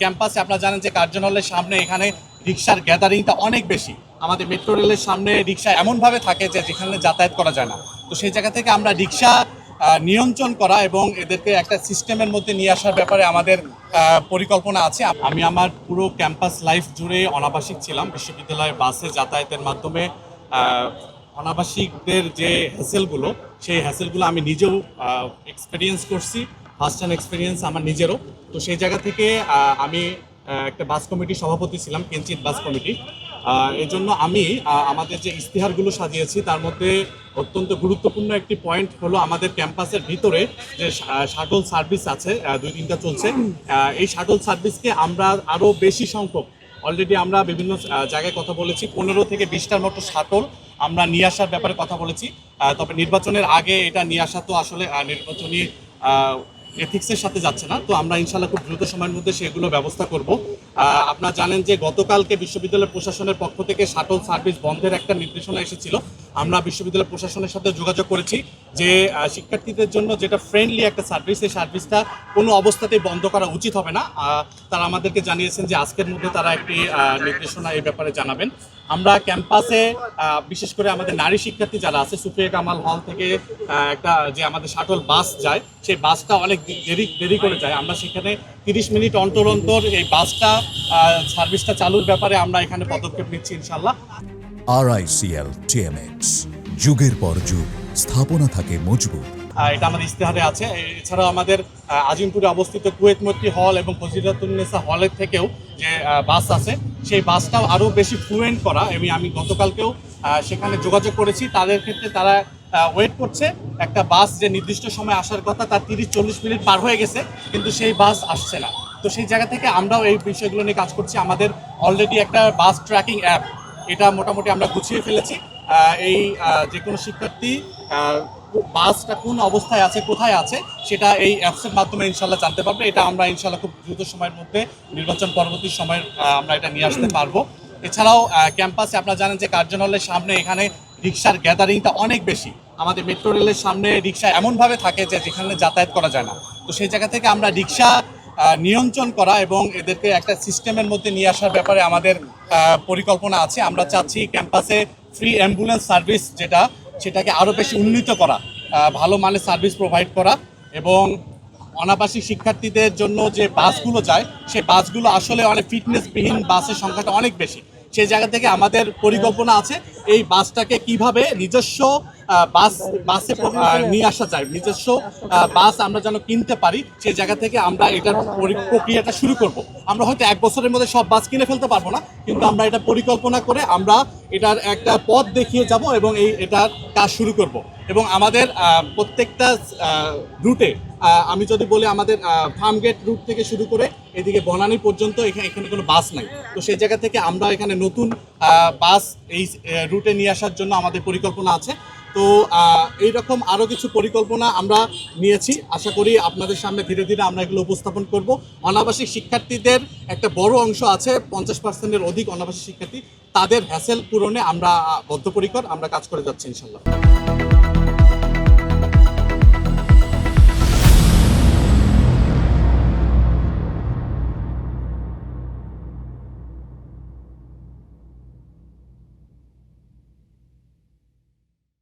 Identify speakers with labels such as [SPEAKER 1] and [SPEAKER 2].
[SPEAKER 1] ক্যাম্পাসে আপনারা জানেন যে কার্জন সামনে এখানে রিক্সার গ্যাদারিংটা অনেক বেশি। আমাদের মেট্রো রেলের সামনে রিক্সা এমনভাবে থাকে যে যেখানে যাতায়াত করা যায় না। তো সেই জায়গা থেকে আমরা রিক্সা নিয়ন্ত্রণ করা এবং এদেরকে একটা সিস্টেমের মধ্যে নিয়ে আসার ব্যাপারে আমাদের পরিকল্পনা আছে। আমি আমার পুরো ক্যাম্পাস লাইফ জুড়ে অনাবাসিক ছিলাম। বিশ্ববিদ্যালয়ে বাসে যাতায়াতের মাধ্যমে অনাবাসিকদের যে হ্যাসেলগুলো সেই হ্যাসেলগুলো আমি নিজেও এক্সপিরিয়েন্স করছি। ফার্স্ট হ্যান্ড এক্সপিরিয়েন্স আমার নিজেরও। তো সেই জায়গা থেকে আমি একটা বাস কমিটির সভাপতি ছিলাম কেঞ্চিত বাস কমিটি। এই জন্য আমি আমাদের যে ইশতেহারগুলো সাজিয়েছি, তার মধ্যে অত্যন্ত গুরুত্বপূর্ণ একটি পয়েন্ট হলো আমাদের ক্যাম্পাসের ভিতরে যে শাটল সার্ভিস আছে দুই তিনটা চলছে। এই শাটল সার্ভিসকে আমরা আরও বেশি সংখ্যক অলরেডি আমরা বিভিন্ন জায়গায় কথা বলেছি, পনেরো থেকে বিশটার মতো শাটল আমরা নিয়ে আসার ব্যাপারে কথা বলেছি। তবে নির্বাচনের আগে এটা নিয়ে আসা তো আসলে নির্বাচনী এথিক্সের সাথে যাচ্ছে না, তো আমরা ইনশাল্লাহ খুব দ্রুত সময়ের মধ্যে সেগুলো ব্যবস্থা করব। আপনারা জানেন যে গতকালকে বিশ্ববিদ্যালয় প্রশাসনের পক্ষ থেকে শাটল সার্ভিস বন্ধের একটা নির্দেশনা এসেছিল। আমরা বিশ্ববিদ্যালয় প্রশাসনের সাথে যোগাযোগ করেছি যে শিক্ষার্থীদের জন্য যেটা ফ্রেন্ডলি একটা সার্ভিস এই সার্ভিসটা কোনো অবস্থাতেই বন্ধ করা উচিত হবে না। তারা আমাদেরকে জানিয়েছেন যে আজকের মধ্যে তারা একটি নির্দেশনা এই ব্যাপারে জানাবেন। আমরা ক্যাম্পাসে বিশেষ করে আমাদের নারী শিক্ষার্থী যারা আছে সুফিয়া কামাল হল থেকে একটা যে আমাদের শাটল বাস যায়, সেই বাসটা অনেক দেরি দেরি করে যায়। আমরা সেখানে তিরিশ মিনিট অন্তর অন্তর এই বাসটা সার্ভিসটা চালুর ব্যাপারে আমরা এখানে পদক্ষেপ নিচ্ছি ইনশাল্লাহ
[SPEAKER 2] আরআইসিএল টিএমএক্স যুগের পর যুগ, স্থাপনা থাকে মজবুত।
[SPEAKER 1] এটা আমাদের ইশতেহারে আছে। এছাড়াও আমাদের আজিমপুরে অবস্থিত কুয়েত মৈত্রী হল এবং ফজিরাতুন্নেসা হলের থেকেও যে বাস আছে, সেই বাসটাও আরও বেশি ফ্লুয়েন্ট করা। আমি আমি গতকালকেও সেখানে যোগাযোগ করেছি। তাদের ক্ষেত্রে তারা ওয়েট করছে। একটা বাস যে নির্দিষ্ট সময় আসার কথা, তার তিরিশ চল্লিশ মিনিট পার হয়ে গেছে, কিন্তু সেই বাস আসছে না। তো সেই জায়গা থেকে আমরাও এই বিষয়গুলো নিয়ে কাজ করছি। আমাদের অলরেডি একটা বাস ট্র্যাকিং অ্যাপ এটা মোটামুটি আমরা গুছিয়ে ফেলেছি। এই যে কোনো শিক্ষার্থী বাসটা কোন অবস্থায় আছে, কোথায় আছে, সেটা এই অ্যাপসের মাধ্যমে ইনশাল্লাহ জানতে পারবে। এটা আমরা ইনশাল্লাহ খুব দ্রুত সময়ের মধ্যে নির্বাচন পরবর্তী সময়ের আমরা এটা নিয়ে আসতে পারব। এছাড়াও ক্যাম্পাসে আপনারা জানেন যে কার্জন হলের সামনে এখানে রিক্সার গ্যাদারিংটা অনেক বেশি। আমাদের মেট্রো রেলের সামনে রিক্সা এমনভাবে থাকে যে যেখানে যাতায়াত করা যায় না। তো সেই জায়গা থেকে আমরা রিক্সা নিয়ন্ত্রণ করা এবং এদেরকে একটা সিস্টেমের মধ্যে নিয়ে আসার ব্যাপারে আমাদের পরিকল্পনা আছে। আমরা চাচ্ছি ক্যাম্পাসে ফ্রি অ্যাম্বুলেন্স সার্ভিস যেটা, সেটাকে আরও বেশি উন্নীত করা ভালো মানের সার্ভিস প্রোভাইড করা এবং অনাবাসিক শিক্ষার্থীদের জন্য যে বাসগুলো যায়, সেই বাসগুলো আসলে অনেক ফিটনেসবিহীন বাসের সংখ্যাটা অনেক বেশি। সেই জায়গা থেকে আমাদের পরিকল্পনা আছে এই বাসটাকে কীভাবে নিজস্ব বাস, বাসে নিয়ে আসা যায়, নিজস্ব বাস আমরা যেন কিনতে পারি, সেই জায়গা থেকে আমরা এটার পরি- প্রক্রিয়াটা শুরু করব। আমরা হয়তো এক বছরের মধ্যে সব বাস কিনে ফেলতে পারব না, কিন্তু আমরা এটা পরিকল্পনা করে আমরা এটার একটা পথ দেখিয়ে যাব এবং এই, এটার কাজ শুরু করব। এবং আমাদের প্রত্যেকটা রুটে আমি যদি বলি আমাদের ফার্মগেট রুট থেকে শুরু করে এদিকে বনানী পর্যন্ত এখানে এখানে কোনো বাস নাই। তো সেই জায়গা থেকে আমরা এখানে নতুন বাস এই রুটে নিয়ে আসার জন্য আমাদের পরিকল্পনা আছে। তো এইরকম আরও কিছু পরিকল্পনা আমরা নিয়েছি। আশা করি আপনাদের সামনে ধীরে ধীরে আমরা এগুলো উপস্থাপন করব। অনাবাসিক শিক্ষার্থীদের একটা বড় অংশ আছে, পঞ্চাশ পার্সেন্টের অধিক অনাবাসিক শিক্ষার্থী। তাদের হ্যাসেল পূরণে আমরা বদ্ধপরিকর, আমরা কাজ করে যাচ্ছি ইনশাল্লাহ